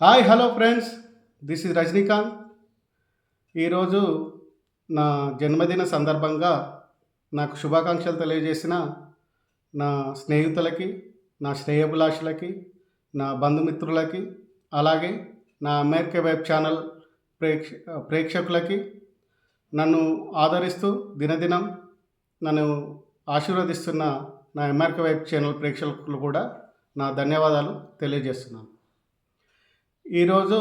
Hi hello friends. This is Rajinikanth. ఈరోజు నా జన్మదిన సందర్భంగా నాకు శుభాకాంక్షలు తెలియజేసిన నా స్నేహితులకి నా శ్రేయభిలాషులకి నా బంధుమిత్రులకి అలాగే నా అమెరికా వెబ్ ఛానల్ ప్రేక్ష ప్రేక్షకులకి నన్ను ఆదరిస్తూ దినదినం నన్ను ఆశీర్వదిస్తున్న నా అమెరికా వెబ్ ఛానల్ ప్రేక్షకులు కూడా నా ధన్యవాదాలు తెలియజేస్తున్నాను. ఈరోజు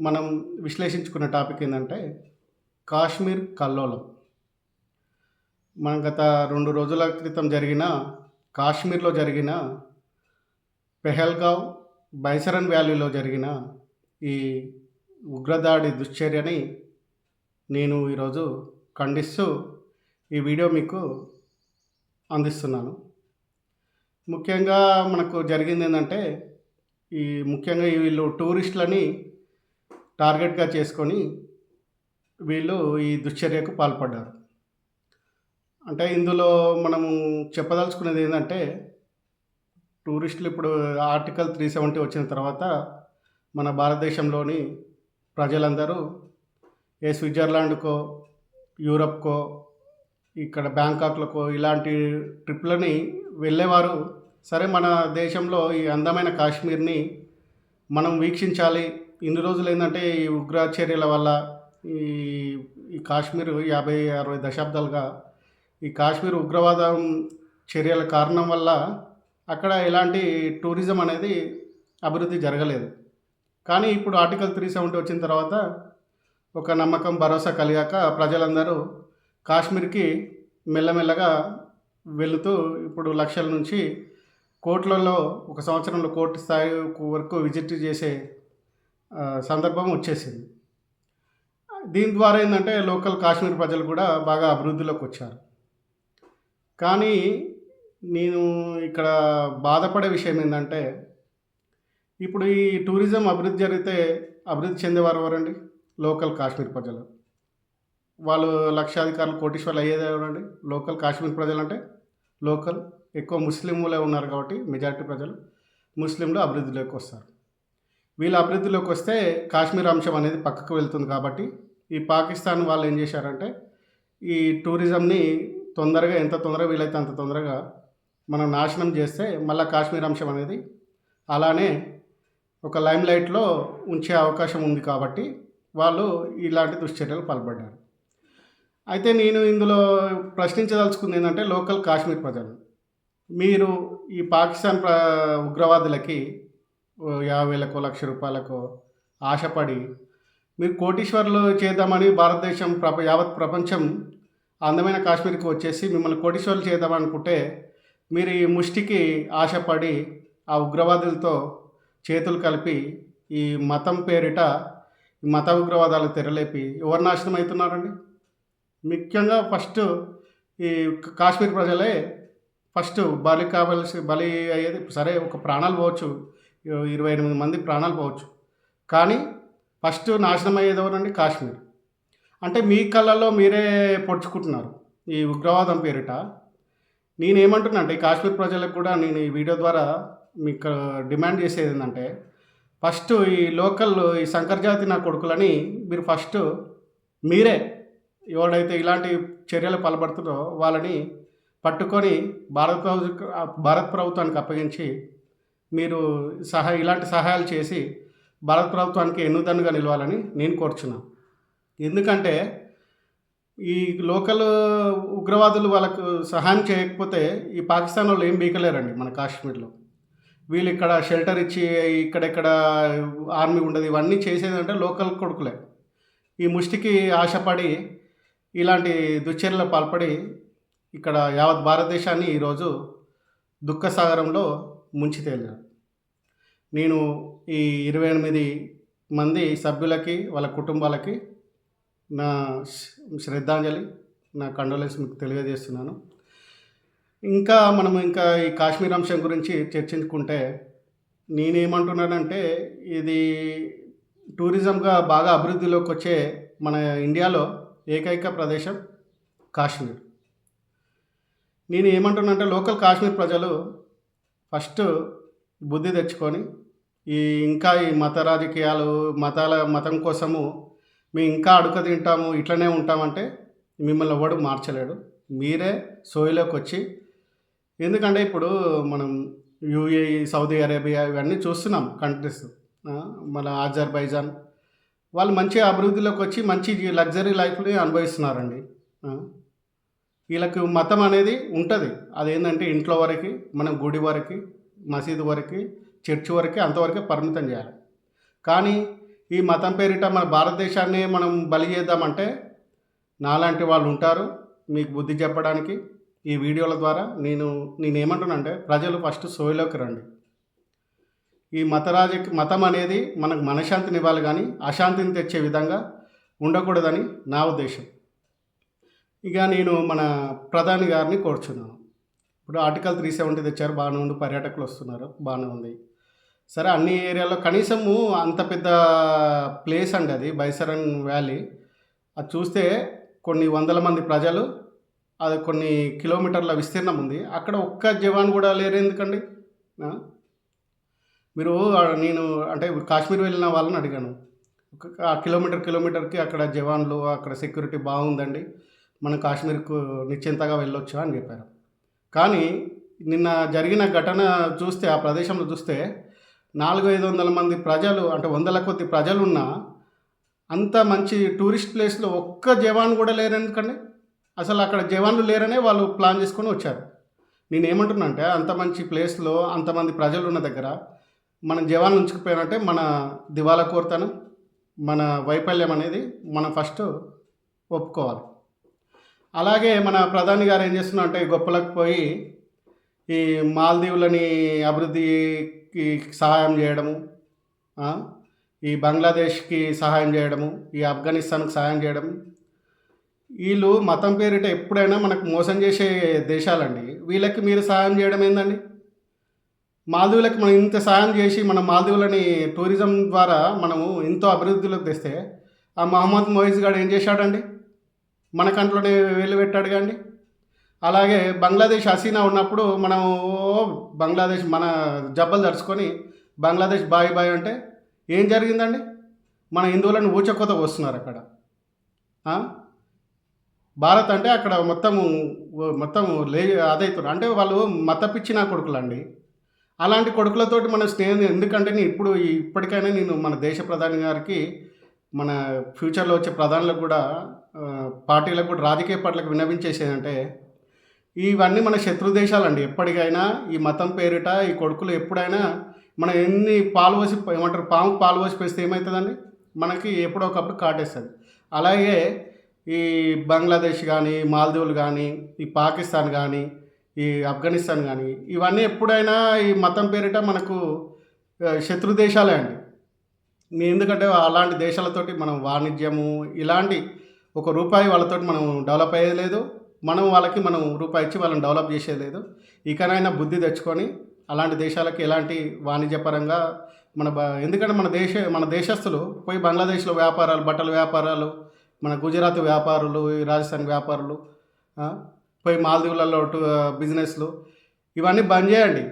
మనం విశ్లేషించుకున్న టాపిక్ ఏంటంటే కాశ్మీర్ కల్లోలం. మనం గత రెండు రోజుల క్రితం జరిగిన కాశ్మీర్లో జరిగిన పెహల్గావ్ బైసరన్ వ్యాలీలో జరిగిన ఈ ఉగ్రదాడి దుశ్చర్యని నేను ఈరోజు ఖండిస్తూ ఈ వీడియో మీకు అందిస్తున్నాను. ముఖ్యంగా మనకు జరిగింది ఏంటంటే ఈ ముఖ్యంగా వీళ్ళు టూరిస్టులని టార్గెట్గా చేసుకొని వీళ్ళు ఈ దుశ్చర్యకు పాల్పడ్డారు. అంటే ఇందులో మనము చెప్పదలుచుకునేది ఏంటంటే టూరిస్టులు ఇప్పుడు ఆర్టికల్ త్రీ సెవెంటీ వచ్చిన తర్వాత మన భారతదేశంలోని ప్రజలందరూ ఏ స్విట్జర్లాండ్కో యూరప్కో ఇక్కడ బ్యాంకాక్లకో ఇలాంటి ట్రిప్లని వెళ్ళేవారు సరే మన దేశంలో ఈ అందమైన కాశ్మీర్ని మనం వీక్షించాలి. ఇన్ని రోజులు ఏంటంటే ఈ ఉగ్రచర్యల వల్ల ఈ ఈ కాశ్మీర్ యాభై అరవై దశాబ్దాలుగా ఈ కాశ్మీర్ ఉగ్రవాదం చర్యల కారణం వల్ల అక్కడ ఎలాంటి టూరిజం అనేది అభివృద్ధి జరగలేదు. కానీ ఇప్పుడు ఆర్టికల్ త్రీ సెవెంటీ వచ్చిన తర్వాత ఒక నమ్మకం భరోసా కలిగాక ప్రజలందరూ కాశ్మీర్కి మెల్లమెల్లగా వెళుతూ ఇప్పుడు లక్షల నుంచి కోర్టులలో ఒక సంవత్సరంలో కోర్టు స్థాయి వరకు విజిట్ చేసే సందర్భం వచ్చేసింది. దీని ద్వారా ఏంటంటే లోకల్ కాశ్మీర్ ప్రజలు కూడా బాగా అభివృద్ధిలోకి వచ్చారు. కానీ నేను ఇక్కడ బాధపడే విషయం ఏంటంటే ఇప్పుడు ఈ టూరిజం అభివృద్ధి జరిగితే అభివృద్ధి చెందేవారు ఎవరండి? లోకల్ కాశ్మీర్ ప్రజలు. వాళ్ళు లక్షాధికారులు కోటీశ్వర్లు అయ్యేది ఎవరండి? లోకల్ కాశ్మీర్ ప్రజలు అంటే లోకల్ ఎక్కువ ముస్లింలే ఉన్నారు కాబట్టి మెజారిటీ ప్రజలు ముస్లింలు అభివృద్ధిలోకి వస్తారు. వీళ్ళు అభివృద్ధిలోకి వస్తే కాశ్మీర్ అంశం అనేది పక్కకు వెళ్తుంది కాబట్టి ఈ పాకిస్తాన్ వాళ్ళు ఏం చేశారంటే ఈ టూరిజంని తొందరగా ఎంత తొందరగా వీలైతే అంత తొందరగా మనం నాశనం చేస్తే మళ్ళీ కాశ్మీర్ అంశం అనేది అలానే ఒక లైమ్ లైట్లో ఉంచే అవకాశం ఉంది కాబట్టి వాళ్ళు ఇలాంటి దుశ్చర్యలు పాల్పడ్డారు. అయితే నేను ఇందులో ప్రశ్నించదలుచుకుంది ఏంటంటే లోకల్ కాశ్మీర్ ప్రజలు. మీరు ఈ పాకిస్తాన్ ప్ర ఉగ్రవాదులకి యాభై వేలకో లక్ష రూపాయలకో ఆశపడి మీరు కోటీశ్వర్లు చేద్దామని భారతదేశం ప్రప యావత్ ప్రపంచం అందమైన కాశ్మీర్కి వచ్చేసి మిమ్మల్ని కోటీశ్వర్లు చేద్దామనుకుంటే మీరు ఈ ముష్టికి ఆశపడి ఆ ఉగ్రవాదులతో చేతులు కలిపి ఈ మతం పేరిట ఈ మత ఉగ్రవాదాలు తెరలేపి ఎవరు నాశనం అవుతున్నారండి ముఖ్యంగా ఫస్ట్ ఈ కాశ్మీర్ ప్రజలే ఫస్ట్ బలి కావలసి బలి అయ్యేది సరే ఒక ప్రాణాలు పోవచ్చు. ఇరవై ఎనిమిది మంది ప్రాణాలు పోవచ్చు. కానీ ఫస్ట్ నాశనం అయ్యేది ఎవరండి? కాశ్మీర్. అంటే మీ కళ్ళల్లో మీరే పొడుచుకుంటున్నారు ఈ ఉగ్రవాదం పేరిట. నేనేమంటున్నా అంటే ఈ కాశ్మీర్ ప్రజలకు కూడా నేను ఈ వీడియో ద్వారా మీకు డిమాండ్ చేసేది ఏంటంటే ఫస్ట్ ఈ లోకల్ ఈ శంకర్జాతి నా కొడుకులని మీరు ఫస్ట్ మీరే ఎవడైతే ఇలాంటి చర్యలు పాల్పడుతుందో వాళ్ళని పట్టుకొని భారత ప్రభుత్వ భారత ప్రభుత్వానికి అప్పగించి మీరు సహా ఇలాంటి సహాయాలు చేసి భారత ప్రభుత్వానికి ఎన్నుదన్నుగా నిలవాలని నేను కోరుచున్నాను. ఎందుకంటే ఈ లోకల్ ఉగ్రవాదులు వాళ్ళకు సహాయం చేయకపోతే ఈ పాకిస్తాన్ వాళ్ళు ఏం బీకలేరండి మన కాశ్మీర్లో. వీళ్ళు ఇక్కడ షెల్టర్ ఇచ్చి ఇక్కడెక్కడ ఆర్మీ ఉండదు ఇవన్నీ చేసేదంటే లోకల్ కొడుకులే. ఈ ముష్టికి ఆశపడి ఇలాంటి దుశ్చర్యలు పాల్పడి ఇక్కడ యావత్ భారతదేశాన్ని ఈరోజు దుఃఖసాగరంలో ముంచి నేను ఈ ఇరవై ఎనిమిది మంది సభ్యులకి వాళ్ళ కుటుంబాలకి నా శ్రద్ధాంజలి నా కండోలెన్స్ మీకు తెలియజేస్తున్నాను. ఇంకా మనం ఇంకా ఈ కాశ్మీర్ అంశం గురించి చర్చించుకుంటే నేనేమంటున్నానంటే ఇది టూరిజంగా బాగా అభివృద్ధిలోకి వచ్చే మన ఇండియాలో ఏకైక ప్రదేశం కాశ్మీర్. నేను ఏమంటున్నానంటే లోకల్ కాశ్మీర్ ప్రజలు ఫస్ట్ బుద్ధి తెచ్చుకొని ఈ ఇంకా ఈ మత రాజకీయాలు మతాల మతం కోసము మేము ఇంకా అడుక తింటాము ఇట్లనే ఉంటామంటే మిమ్మల్ని ఎవడు మార్చలేడు. మీరే సోయిలోకి వచ్చి ఎందుకంటే ఇప్పుడు మనం యూఏఈ సౌదీ అరేబియా ఇవన్నీ చూస్తున్నాం కంట్రీస్ మన అజర్బైజాన్ వాళ్ళు మంచి అభివృద్ధిలోకి వచ్చి మంచి లగ్జరీ లైఫ్ని అనుభవిస్తున్నారండి. వీళ్ళకి మతం అనేది ఉంటుంది. అదేంటంటే ఇంట్లో వరకు మనం గుడి వరకు మసీదు వరకు చర్చ్ వరకు అంతవరకే పరిమితం చేయాలి. కానీ ఈ మతం పేరిట మన భారతదేశాన్ని మనం బలి చేద్దామంటే నాలాంటి వాళ్ళు ఉంటారు. మీకు బుద్ధి చెప్పడానికి ఈ వీడియోల ద్వారా నేను నేనేమంటానంటే ప్రజలు ఫస్ట్ సోయలోకి రండి. ఈ మతరాజ మతం అనేది మనకు మనశ్శాంతిని ఇవ్వాలి కానీ అశాంతిని తెచ్చే విధంగా ఉండకూడదని నా ఉద్దేశం. ఇక నేను మన ప్రధాని గారిని కోరుచున్నాను. ఇప్పుడు ఆర్టికల్ త్రీ సెవెంటీ తెచ్చారు బాగానే ఉంది పర్యాటకులు వస్తున్నారు బాగానే ఉంది. సరే అన్ని ఏరియాలో కనీసము అంత పెద్ద ప్లేస్ అండి అది బైసరన్ వ్యాలీ. అది చూస్తే కొన్ని వందల మంది ప్రజలు అది కొన్ని కిలోమీటర్ల విస్తీర్ణం ఉంది. అక్కడ ఒక్క జవాన్ కూడా లేరు ఎందుకండి? మీరు నేను అంటే కాశ్మీర్ వెళ్ళిన వాళ్ళని అడిగాను. ఒక కిలోమీటర్ కిలోమీటర్కి అక్కడ జవాన్లు అక్కడ సెక్యూరిటీ బాగుందండి. మనం కాశ్మీర్కు నిశ్చింతగా వెళ్ళొచ్చు అని చెప్పారు. కానీ నిన్న జరిగిన ఘటన చూస్తే ఆ ప్రదేశంలో చూస్తే నాలుగు ఐదు వందల మంది ప్రజలు అంటే వందల కొద్ది ప్రజలున్నా అంత మంచి టూరిస్ట్ ప్లేస్లో ఒక్క జవాన్ కూడా లేరు ఎందుకండి? అసలు అక్కడ జవాన్లు లేరనే వాళ్ళు ప్లాన్ చేసుకొని వచ్చారు. నేనేమంటున్నానంటే అంటే అంత మంచి ప్లేస్లో అంతమంది ప్రజలు ఉన్న దగ్గర మనం జవాన్లు ఉంచుకుపోయారంటే మన దివాలా కోరుతాను మన వైఫల్యం అనేది మనం ఫస్ట్ ఒప్పుకోవాలి. అలాగే మన ప్రధాని గారు ఏం చేస్తున్నా అంటే గొప్పలకు పోయి ఈ మాల్దీవులని అభివృద్ధికి సహాయం చేయడము ఈ బంగ్లాదేశ్కి సహాయం చేయడము ఈ ఆఫ్ఘనిస్తాన్కి సహాయం చేయడం వీళ్ళు మతం పేరిట ఎప్పుడైనా మనకు మోసం చేసే దేశాలండి. వీళ్ళకి మీరు సహాయం చేయడం ఏందండి? మాల్దీవులకు మనం ఇంత సహాయం చేసి మన మాల్దీవులని టూరిజం ద్వారా మనము ఎంతో అభివృద్ధిలోకి తెస్తే ఆ మహమ్మద్ మొయిజ్ గారు ఏం చేశాడండి? మన కంట్లోనే వేలు పెట్టాడు కండి. అలాగే బంగ్లాదేశ్ హసీనా ఉన్నప్పుడు మనం ఓ బంగ్లాదేశ్ మన జబ్బలు తడుచుకొని బంగ్లాదేశ్ బాయ్ బాయ్ అంటే ఏం జరిగిందండి? మన హిందువులను ఊచకోత వస్తున్నారు అక్కడ. భారత్ అంటే అక్కడ మొత్తం మొత్తం లే అదవుతారు అంటే వాళ్ళు మతపిచ్చిన కొడుకులు కొడుకులండి. అలాంటి కొడుకులతోటి మన స్నేహం ఎందుకంటే నేను ఇప్పుడు ఇప్పటికైనా నేను మన దేశ ప్రధాని గారికి మన ఫ్యూచర్లో వచ్చే ప్రధానులకు కూడా పార్టీలకు కూడా రాజకీయ పార్టీలకు విన్నవించేసేదంటే ఇవన్నీ మన శత్రు దేశాలండి. ఎప్పటికైనా ఈ మతం పేరిట ఈ కొడుకులు ఎప్పుడైనా మనం ఎన్ని పాలు పోసి ఏమంటారు పాము పాలు పోసి పెస్తే ఏమవుతుందండి మనకి ఎప్పుడో ఒకప్పుడు కాటేస్తుంది. అలాగే ఈ బంగ్లాదేశ్ కానీ మాల్దీవులు కానీ ఈ పాకిస్తాన్ కానీ ఈ ఆఫ్ఘనిస్తాన్ కానీ ఇవన్నీ ఎప్పుడైనా ఈ మతం పేరిట మనకు శత్రు దేశాలే అండి. ఎందుకంటే అలాంటి దేశాలతోటి మనం వాణిజ్యము ఇలాంటి ఒక రూపాయి వాళ్ళతోటి మనం డెవలప్ అయ్యేది లేదు. మనం వాళ్ళకి మనం రూపాయి ఇచ్చి వాళ్ళని డెవలప్ చేసేది లేదు. ఇకనైనా బుద్ధి తెచ్చుకొని అలాంటి దేశాలకి ఎలాంటి వాణిజ్యపరంగా మన ఎందుకంటే మన దేశ మన దేశస్తులు పోయి బంగ్లాదేశ్లో వ్యాపారాలు బట్టల వ్యాపారాలు మన గుజరాత్ వ్యాపారులు రాజస్థాన్ వ్యాపారులు పోయి మాల్దీవులలో బిజినెస్లు ఇవన్నీ బంద్ చేయండి.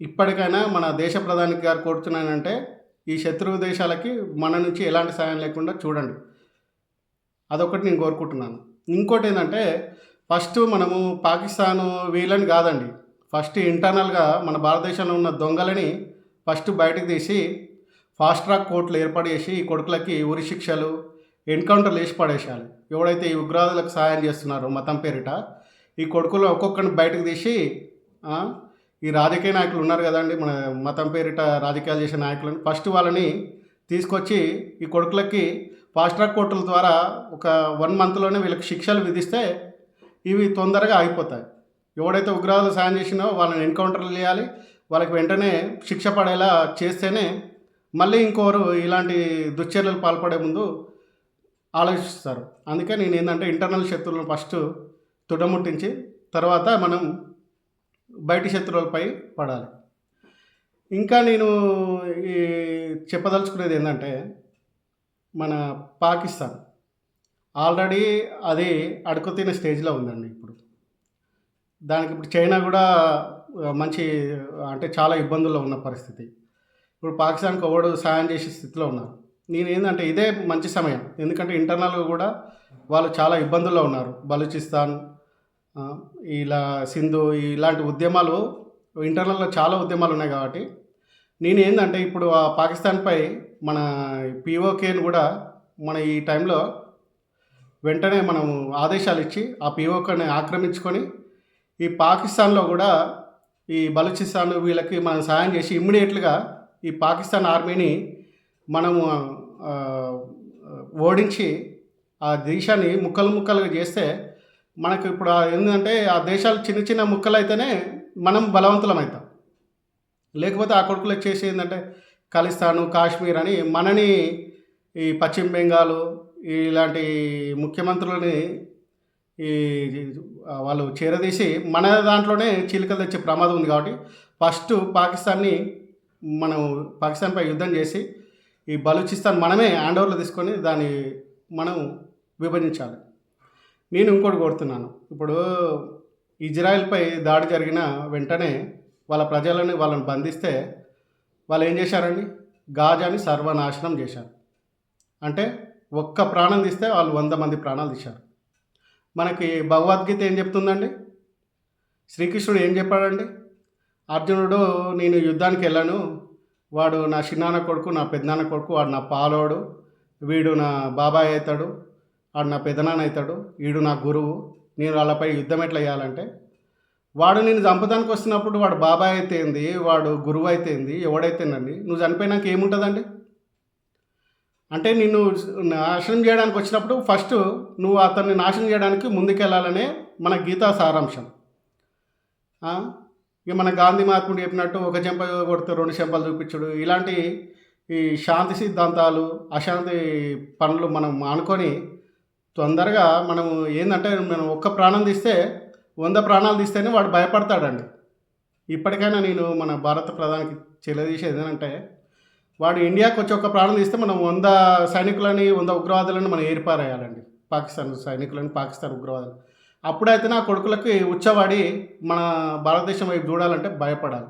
ఇప్పటికైనా మన దేశ ప్రధాని గారు కోరుతున్నానంటే ఈ శత్రువు దేశాలకి మన నుంచి ఎలాంటి సాయం లేకుండా చూడండి. అదొకటి నేను కోరుకుంటున్నాను. ఇంకోటి ఏంటంటే ఫస్ట్ మనము పాకిస్తాన్ వీళ్ళని కాదండి. ఫస్ట్ ఇంటర్నల్గా మన భారతదేశంలో ఉన్న దొంగలని ఫస్ట్ బయటకు తీసి ఫాస్ట్ ట్రాక్ కోర్టులు ఏర్పాటు చేసి ఈ కొడుకులకి ఉరి శిక్షలు ఎన్కౌంటర్లు వేసి పడేసేయాలి ఎవడైతే ఈ ఉగ్రవాదులకు సహాయం చేస్తున్నారో మతం పేరిట ఈ కొడుకులు ఒక్కొక్కరిని బయటకు తీసి ఈ రాజకీయ నాయకులు ఉన్నారు కదండి మన మతం పేరిట రాజకీయాలు చేసే నాయకులను ఫస్ట్ వాళ్ళని తీసుకొచ్చి ఈ కొడుకులకి ఫాస్ట్ ట్రాక్ కోర్టుల ద్వారా ఒక వన్ మంత్లోనే వీళ్ళకి శిక్షలు విధిస్తే ఇవి తొందరగా ఆగిపోతాయి ఎవడైతే ఉగ్రవాదులు సాయం చేసినో వాళ్ళని ఎన్కౌంటర్లు చేయాలి. వాళ్ళకి వెంటనే శిక్ష పడేలా చేస్తేనే మళ్ళీ ఇంకోరు ఇలాంటి దుశ్చర్యలు పాల్పడే ముందు ఆలోచిస్తారు. అందుకే నేను ఏంటంటే ఇంటర్నల్ శత్రువులను ఫస్ట్ తుడముట్టించి తర్వాత మనం బయటి శత్రువులపై పడాలి. ఇంకా నేను ఈ చెప్పదలుచుకునేది ఏంటంటే మన పాకిస్తాన్. ఆల్రెడీ అది అడుకుతిన స్టేజ్లో ఉందండి ఇప్పుడు. దానికి ఇప్పుడు చైనా కూడా మంచి అంటే చాలా ఇబ్బందుల్లో ఉన్న పరిస్థితి. ఇప్పుడు పాకిస్తాన్కి ఎవడు సాయం చేసే స్థితిలో ఉన్నారు. నేను ఏంటంటే ఇదే మంచి సమయం. ఎందుకంటే ఇంటర్నల్గా కూడా వాళ్ళు చాలా ఇబ్బందుల్లో ఉన్నారు. బలూచిస్తాన్ ఇలా సింధు ఇలాంటి ఉద్యమాలు ఇంటర్నల్లో చాలా ఉద్యమాలు ఉన్నాయి కాబట్టి. నేను ఏంటంటే ఇప్పుడు ఆ పాకిస్తాన్పై మన పిఓకేని కూడా మన ఈ టైంలో వెంటనే మనం ఆదేశాలు ఇచ్చి ఆ పిఓకేని ఆక్రమించుకొని ఈ పాకిస్తాన్లో కూడా ఈ బలూచిస్తాన్ వీళ్ళకి మనం సాయం చేసి ఇమ్మీడియట్లుగా ఈ పాకిస్తాన్ ఆర్మీని మనము ఓడించి ఆ దేశాన్ని ముక్కలు ముక్కలుగా చేస్తే మనకు ఇప్పుడు ఏంటంటే ఆ దేశాలు చిన్న చిన్న ముక్కలు అయితేనే మనం బలవంతులం అవుతాం లేకపోతే ఆ కొడుకులు చేసి ఏంటంటే ఖలిస్తాను కాశ్మీర్ అని మనని ఈ పశ్చిమ బెంగాల్ ఇలాంటి ముఖ్యమంత్రులని ఈ వాళ్ళు చేరదీసి మన దాంట్లోనే చీలికలు తెచ్చే ప్రమాదం ఉంది కాబట్టి ఫస్ట్ పాకిస్తాన్ని మనం పాకిస్తాన్పై యుద్ధం చేసి ఈ బలూచిస్తాన్ మనమే హ్యాండ్ ఓవర్లో తీసుకొని దాన్ని మనం విభజించాలి. నేను ఇంకోటి కోరుతున్నాను. ఇప్పుడు ఇజ్రాయెల్పై దాడి జరిగిన వెంటనే వాళ్ళ ప్రజలని వాళ్ళని బంధిస్తే వాళ్ళు ఏం చేశారండి? గాజాని సర్వనాశనం చేశారు. అంటే ఒక్క ప్రాణం తీస్తే వాళ్ళు వంద మంది ప్రాణాలు తీశారు. మనకి భగవద్గీత ఏం చెప్తుందండి? శ్రీకృష్ణుడు ఏం చెప్పాడండి? అర్జునుడు నేను యుద్ధానికి వెళ్ళాను. వాడు నా చిన్నాన్న కొడుకు నా పెద్దనాన్న కొడుకు వాడు నా పాలోడు. వీడు నా బాబాయ్ అవుతాడు. వాడు నా పెదనాన్న అవుతాడు. వీడు నా గురువు. నేను వాళ్ళపై యుద్ధం ఎట్లా చేయాలంటే వాడు నేను చంపడానికి వస్తున్నప్పుడు వాడు బాబాయ్ అయితేంది వాడు గురువు అయితేంది ఎవడైతేనండి నువ్వు చనిపోయినాక ఏముంటుందండి? అంటే నిన్ను నాశనం చేయడానికి వచ్చినప్పుడు ఫస్ట్ నువ్వు అతన్ని నాశనం చేయడానికి ముందుకెళ్ళాలనే మన గీతా సారాంశం. ఇక మన గాంధీ మహాత్ముడు చెప్పినట్టు ఒక చెంప కొడితే రెండు చెంపలు చూపించుడు. ఇలాంటి ఈ శాంతి సిద్ధాంతాలు అశాంతి పనులు మనం మానుకొని తొందరగా మనం ఏంటంటే మనం ఒక్క ప్రాణం తీస్తే వంద ప్రాణాలు తీస్తేనే వాడు భయపడతాడండి. ఇప్పటికైనా నేను మన భారత ప్రధానికి చెలదీసేది ఏంటంటే వాడు ఇండియాకి వచ్చి ఒక ప్రాణం తీస్తే మనం వంద సైనికులని వంద ఉగ్రవాదులను మనం ఏర్పారేయాలండి పాకిస్తాన్ సైనికులని పాకిస్తాన్ ఉగ్రవాదులు అప్పుడైతే నా కొడుకులకి ఉచ్చవాడి మన భారతదేశం వైపు చూడాలంటే భయపడాలి.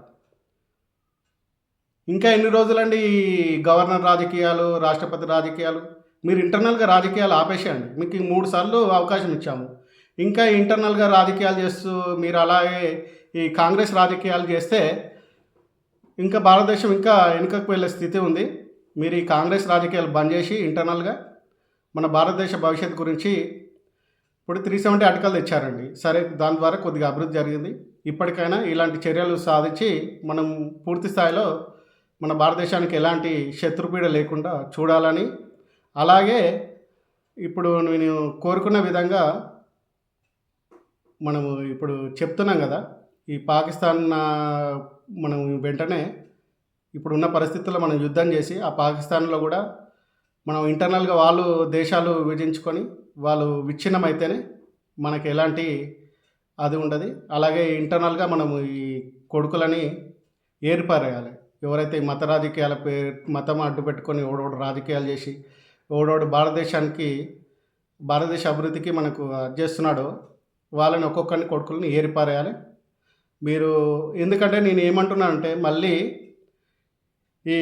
ఇంకా ఎన్ని రోజులండి ఈ గవర్నర్ రాజకీయాలు రాష్ట్రపతి రాజకీయాలు? మీరు ఇంటర్నల్గా రాజకీయాలు ఆపేసేయండి. మీకు మూడు సార్లు అవకాశం ఇచ్చాము. ఇంకా ఇంటర్నల్గా రాజకీయాలు చేస్తూ మీరు అలాగే ఈ కాంగ్రెస్ రాజకీయాలు చేస్తే ఇంకా భారతదేశం ఇంకా వెనుకకు వెళ్ళే స్థితి ఉంది. మీరు ఈ కాంగ్రెస్ రాజకీయాలు బంద్ చేసి ఇంటర్నల్గా మన భారతదేశ భవిష్యత్తు గురించి ఇప్పుడు త్రీ సెవెంటీ ఆర్టికల్ తెచ్చారండి. సరే దాని ద్వారా కొద్దిగా అభివృద్ధి జరిగింది. ఇప్పటికైనా ఇలాంటి చర్యలు సాధించి మనం పూర్తి స్థాయిలో మన భారతదేశానికి ఎలాంటి శత్రుపీడ లేకుండా చూడాలని అలాగే ఇప్పుడు నేను కోరుకున్న విధంగా మనము ఇప్పుడు చెప్తున్నాం కదా ఈ పాకిస్తాన్ మనం వెంటనే ఇప్పుడున్న పరిస్థితుల్లో మనం యుద్ధం చేసి ఆ పాకిస్తాన్లో కూడా మనం ఇంటర్నల్గా వాళ్ళు దేశాలు విభజించుకొని వాళ్ళు విచ్ఛిన్నమైతేనే మనకి ఎలాంటి అది ఉండదు. అలాగే ఇంటర్నల్గా మనము ఈ కొడుకులని ఏర్పారేయాలి. ఎవరైతే మత రాజకీయాల పే మతం అడ్డు పెట్టుకొని ఓడోడు రాజకీయాలు చేసి ఓడోడు భారతదేశానికి భారతదేశ అభివృద్ధికి మనకు అది చేస్తున్నాడో వాళ్ళని ఒక్కొక్కరిని కొడుకులను ఏరిపారేయాలి. మీరు ఎందుకంటే నేను ఏమంటున్నానంటే మళ్ళీ ఈ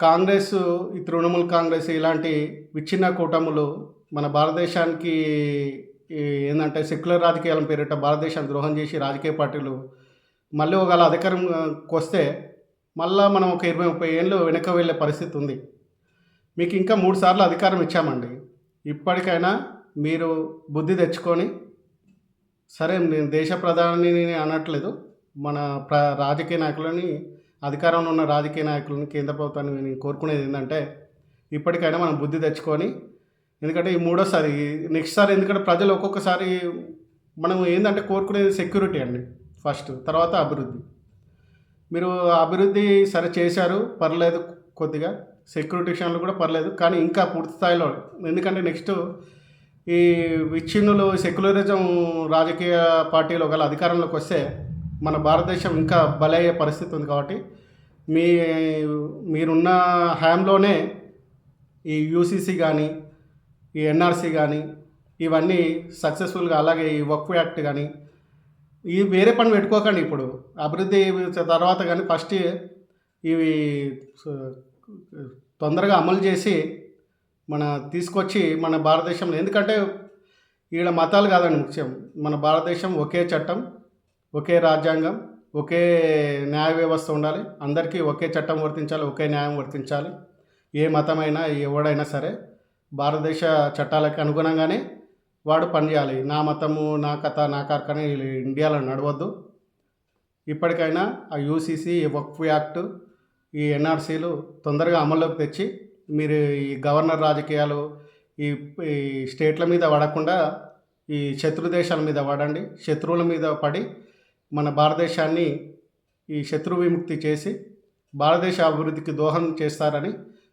కాంగ్రెస్ ఈ తృణమూల్ కాంగ్రెస్ ఇలాంటి విచ్ఛిన్న కూటములు మన భారతదేశానికి ఏంటంటే సెక్యులర్ రాజకీయాల పేరిట భారతదేశాన్ని ద్రోహం చేసి రాజకీయ పార్టీలు మళ్ళీ ఒకవేళ అధికారంకి వస్తే మళ్ళీ మనం ఒక ఇరవై ముప్పై ఏళ్ళు వెనక వెళ్ళే పరిస్థితి ఉంది. మీకు ఇంకా మూడు సార్లు అధికారం ఇచ్చామండి. ఇప్పటికైనా మీరు బుద్ధి తెచ్చుకొని సరే నేను దేశ ప్రధాని అనట్లేదు. మన ప్ర రాజకీయ నాయకులని అధికారంలో ఉన్న రాజకీయ నాయకులని కేంద్ర ప్రభుత్వాన్ని నేను కోరుకునేది ఏంటంటే ఇప్పటికైనా మనం బుద్ధి తెచ్చుకొని ఎందుకంటే ఈ మూడోసారి నెక్స్ట్ సారి ఎందుకంటే ప్రజలు ఒక్కొక్కసారి మనం ఏంటంటే కోరుకునేది సెక్యూరిటీ అండి ఫస్ట్ తర్వాత అభివృద్ధి. మీరు అభివృద్ధి సరే చేశారు పర్లేదు కొద్దిగా. సెక్యూరిటీ విషయంలో కూడా పర్లేదు కానీ ఇంకా పూర్తి స్థాయిలో ఎందుకంటే నెక్స్ట్ ఈ విచ్ఛిన్నులు సెక్యులరిజం రాజకీయ పార్టీలు ఒకవేళ అధికారంలోకి వస్తే మన భారతదేశం ఇంకా బలయ్యే పరిస్థితి ఉంది కాబట్టి మీ మీరున్న హయాంలోనే ఈ యూసీసీ కానీ ఈ ఎన్ఆర్సీ కానీ ఇవన్నీ సక్సెస్ఫుల్గా అలాగే ఈ వక్ఫ్ యాక్ట్ కానీ ఈ వేరే పని పెట్టుకోకండి ఇప్పుడు. అభివృద్ధి తర్వాత కానీ ఫస్ట్ ఇవి తొందరగా అమలు చేసి మన తీసుకొచ్చి మన భారతదేశంలో ఎందుకంటే ఈడ మతాలు కాదండి ముఖ్యం. మన భారతదేశం ఒకే చట్టం ఒకే రాజ్యాంగం ఒకే న్యాయ వ్యవస్థ ఉండాలి. అందరికీ ఒకే చట్టం వర్తించాలి ఒకే న్యాయం వర్తించాలి. ఏ మతమైనా ఎవడైనా సరే భారతదేశ చట్టాలకు అనుగుణంగానే వాడు పనిచేయాలి. నా మతము నా కథ నా కార్ఖాన ఇండియాలో నడవద్దు. ఇప్పటికైనా ఆ యూసీసీ వక్ఫ్ యాక్ట్ ఈ ఎన్ఆర్సీలు తొందరగా అమల్లోకి తెచ్చి మీరు ఈ గవర్నర్ రాజకీయాలు ఈ ఈ స్టేట్ల మీద పడకుండా ఈ శత్రు దేశాల మీద పడండి శత్రువుల మీద పడి మన భారతదేశాన్ని ఈ శత్రు విముక్తి చేసి భారతదేశ అభివృద్ధికి దోహదం చేస్తారని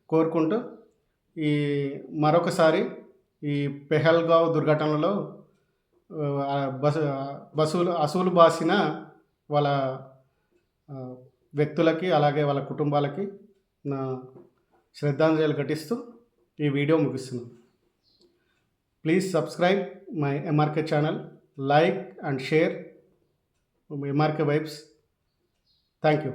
కోరుకుంటూ ఈ మరొకసారి ఈ పెహల్గావ్ దుర్ఘటనలో బసు బస్సులు అసూలు బాసిన వాళ్ళ వ్యక్తులకి అలాగే వాళ్ళ కుటుంబాలకి నా శ్రద్ధాంజలి ఘటిస్తూ ఈ వీడియో ముగిస్తున్నాను please subscribe my MRK channel like and share MRK vibes thank you